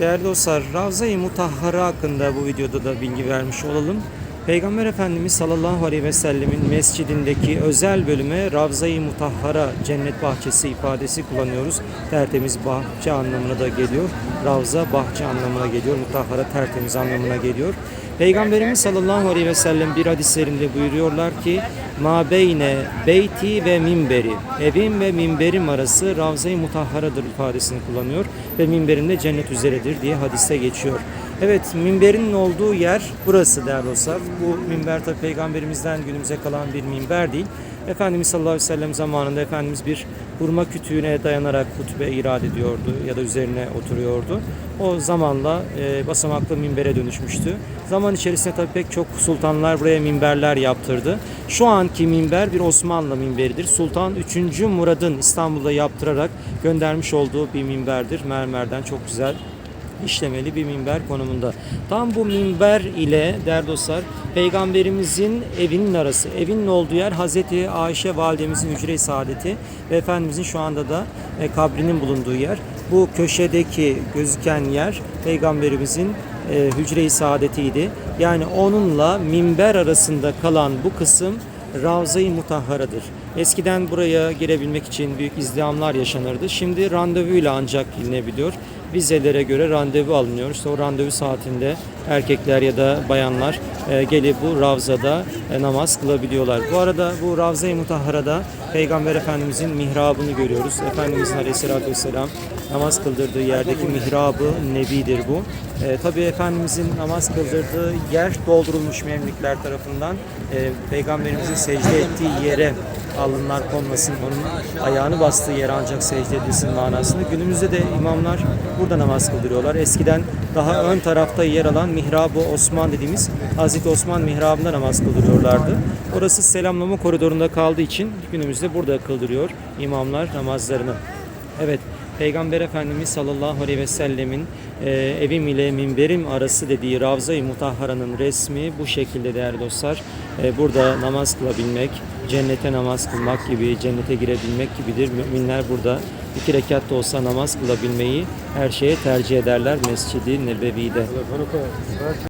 Değerli dostlar, Ravza-i Mutahhara hakkında bu videoda da bilgi vermiş olalım. Peygamber Efendimiz sallallahu aleyhi ve sellemin mescidindeki özel bölüme Ravza-i Mutahhara cennet bahçesi ifadesi kullanıyoruz. Tertemiz bahçe anlamına da geliyor. Ravza bahçe anlamına geliyor. Mutahhara tertemiz anlamına geliyor. Peygamberimiz sallallahu aleyhi ve sellem bir hadislerinde buyuruyorlar ki ma beyne beyti ve minberi evim ve minberim arası Ravza-i Mutahharadır ifadesini kullanıyor ve minberinde cennet üzeredir diye hadiste geçiyor. Evet minberin olduğu yer burası değerli dostlar. Bu minber tabi peygamberimizden günümüze kalan bir minber değil. Efendimiz sallallahu aleyhi ve sellem zamanında Efendimiz bir hurma kütüğüne dayanarak hutbe irad ediyordu ya da üzerine oturuyordu. O zamanla e, basamaklı minbere dönüşmüştü. Zaman içerisinde tabii pek çok sultanlar buraya minberler yaptırdı. Şu anki minber bir Osmanlı minberidir. Sultan 3. Murad'ın İstanbul'da yaptırarak göndermiş olduğu bir minberdir. Mermerden çok güzel işlemeli bir minber konumunda. Tam bu minber ile değerli dostlar peygamberimizin evinin arası. Evinin olduğu yer Hazreti Ayşe validemizin hücre-i saadeti ve Efendimizin şu anda da e, kabrinin bulunduğu yer. Bu köşedeki gözüken yer peygamberimizin e, hücre-i saadetiydi. Yani onunla minber arasında kalan bu kısım Ravza-i Mutahharadır. Eskiden buraya girebilmek için büyük izdihamlar yaşanırdı. Şimdi randevuyla ancak gelinebiliyor. Vizelere göre randevu alınıyor. İşte o randevu saatinde erkekler ya da bayanlar e, gelip bu Ravza'da e, namaz kılabiliyorlar. Bu arada bu Ravza-i Mutahhara'da Peygamber Efendimizin mihrabını görüyoruz. Efendimizin Aleyhisselatü Vesselam namaz kıldırdığı yerdeki mihrabı nebidir bu. E, Tabi Efendimizin namaz kıldırdığı yer doldurulmuş memlikler tarafından e, Peygamberimizin secde ettiği yere alınlar konmasın, onun ayağını bastığı yere ancak secde edilsin manasında. Günümüzde de imamlar burada namaz kıldırıyorlar. Eskiden daha ön tarafta yer alan mihrabı Osman dediğimiz Hazreti Osman mihrabında namaz kıldırıyorlardı. Orası selamlama koridorunda kaldığı için günümüzde burada kıldırıyor imamlar namazlarını. Evet, Peygamber Efendimiz sallallahu aleyhi ve sellemin e, evim ile minberim arası dediği Ravza-i Mutahhara'nın resmi bu şekilde değerli dostlar. E, burada namaz kılabilmek, cennete namaz kılmak gibi, cennete girebilmek gibidir. Müminler burada iki rekat da olsa namaz kılabilmeyi her şeye tercih ederler Mescid-i Nebevi'de.